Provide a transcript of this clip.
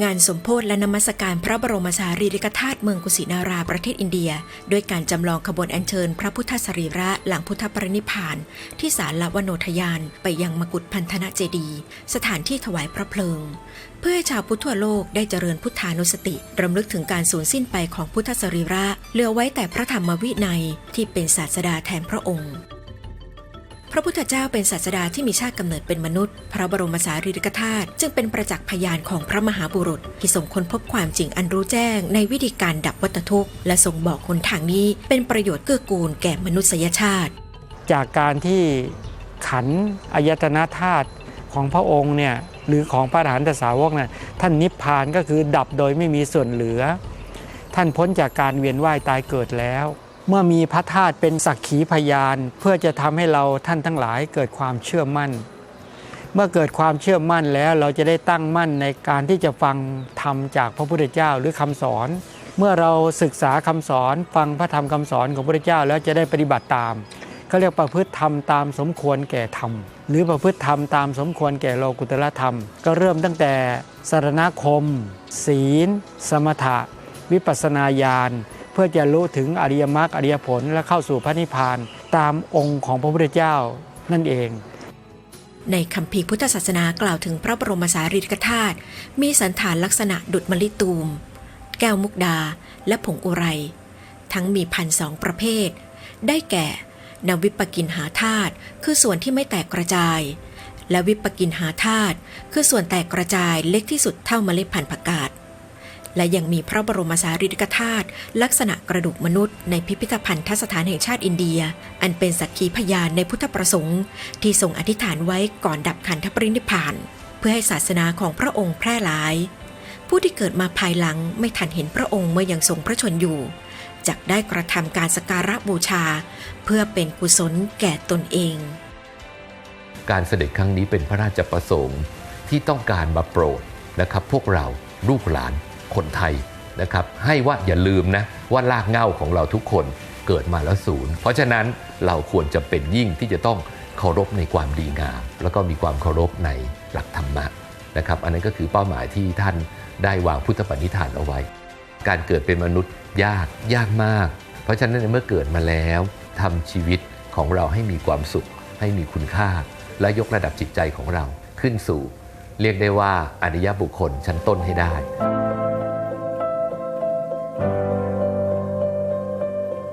งานสมโพธิและนมัสการพระบรมสารีริกธาตุเมืองกุสินาราประเทศอินเดีย ด้วยการจำลองขบวนอัญเชิญ พระพุทธสรีระหลังพุทธปรินิพาน ที่ศาลละวโนทยานไปยังมกุฏพันธนะเจดีสถานที่ถวายพระเพลิง เพื่อให้ชาวพุทธทั่วโลกได้เจริญพุทธานุสติรำลึกถึงการสูญสิ้นไปของพุทธสรีระเหลือไว้แต่พระธรรมวินัยที่เป็นศาสดาแทนพระองค์ พระพุทธเจ้าเป็นศาสดาที่มีชาติกำเนิดเป็นมนุษย์ พระบรมสารีริกธาตุจึงเป็นประจักษ์พยานของพระมหาบุรุษ ที่ทรงค้นพบความจริงอันรู้แจ้ง ในวิธีการดับวัฏทุกข์ และทรงบอกหนทางนี้เป็นประโยชน์เกื้อกูลแก่มนุษยชาติ จากการที่ขันอายตนะธาตุของพระองค์เนี่ยหรือของพระอรหันตสาวกเนี่ยท่านนิพพานก็คือดับโดยไม่มีส่วนเหลือ ท่านพ้นจากการเวียนว่ายตายเกิดแล้ว เมื่อมีพระธาตุเป็นสักขีพยาน เพื่อจะทำให้เราท่านทั้งหลายเกิดความเชื่อมั่น เมื่อเกิดความเชื่อมั่นแล้วเราจะได้ตั้งมั่นในการที่จะฟังธรรมจากพระพุทธเจ้าหรือคำสอน เมื่อเราศึกษาคำสอนฟังพระธรรมคำสอนของพระพุทธเจ้าแล้วจะได้ปฏิบัติตามเขาเรียกประพฤติธรรมตามสมควรแก่ธรรม หรือประพฤติธรรมตามสมควรแก่โลกุตละธรรม ก็เริ่มตั้งแต่สารณคม ศีล สมถะ วิปัสสนาญาณ เพื่อจะรู้ถึงอริยมรรคอริยผลและเข้าสู่พระนิพพานตามองค์ของพระพุทธเจ้านั่นเอง ในคำพีพุทธศาสนากล่าวถึงพระบรมสารีริกธาตุมีสันฐานลักษณะดุจมลิตูม แก้วมุกดา และผงอุไร ทั้งมีพันสองประเภท ได้แก่นวิปกินหาธาตุคือส่วนที่ไม่แตกกระจาย และวิปกินหาธาตุคือส่วนแตกกระจายเล็กที่สุดเท่าเมล็ดพันธุ์ผักกาด และยังมีพระบรมสารีริกธาตุลักษณะกระดูกมนุษย์ในพิพิธภัณฑสถานแห่งชาติอินเดีย อันเป็นสักขีพยานในพุทธประสงค์ ที่ทรงอธิษฐานไว้ก่อนดับขันธปรินิพาน เพื่อให้ศาสนาของพระองค์แพร่หลาย ผู้ที่เกิดมาภายหลังไม่ทันเห็นพระองค์เมื่อยังทรงพระชนอยู่จักได้กระทำการสการะบูชา เพื่อเป็นกุศลแก่ตนเอง การเสด็จครั้งนี้เป็นพระราชประสงค์ที่ต้องการมาโปรดนะครับ พวกเราลูกหลาน คนไทยนะครับให้ว่าอย่าลืมนะว่ารากเหง้าของเราทุกคนเกิดมาแล้วศูนย์เพราะฉะนั้นเราควรจะเป็นยิ่งที่จะต้องเคารพในความดีงาม แล้วก็มีความเคารพในหลักธรรมะนะครับอันนั้นก็คือเป้าหมายที่ท่านได้วางพุทธปณิธานเอาไว้ การเกิดเป็นมนุษย์ยากยากมาก เพราะฉะนั้นเมื่อเกิดมาแล้วทำชีวิตของเราให้มีความสุข ให้มีคุณค่า และยกระดับจิตใจของเราขึ้นสู่ เรียกได้ว่าอริยบุคคลชั้นต้นให้ได้